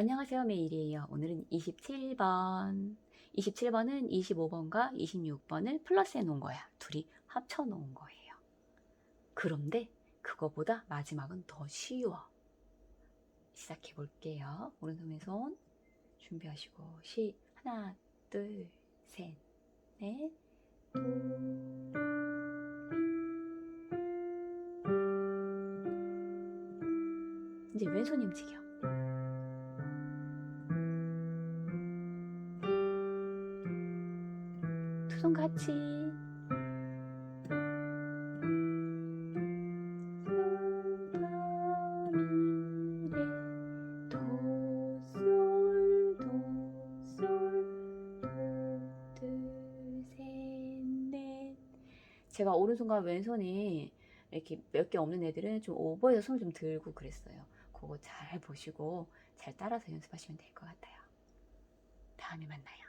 안녕하세요. 메일이에요. 오늘은 27번. 27번은 25번과 26번을 플러스해 놓은 거야. 둘이 합쳐 놓은 거예요. 그런데 그거보다 마지막은 더 쉬워. 시작해 볼게요. 오른손 왼손 준비하시고 시 하나 둘 셋 넷. 이제 왼손이 움직여. 두 손 같이. 제가 오른손과 왼손이 이렇게 몇 개 없는 애들은 좀 오버해서 손을 좀 들고 그랬어요. 그거 잘 보시고 잘 따라서 연습하시면 될 것 같아요. 다음에 만나요.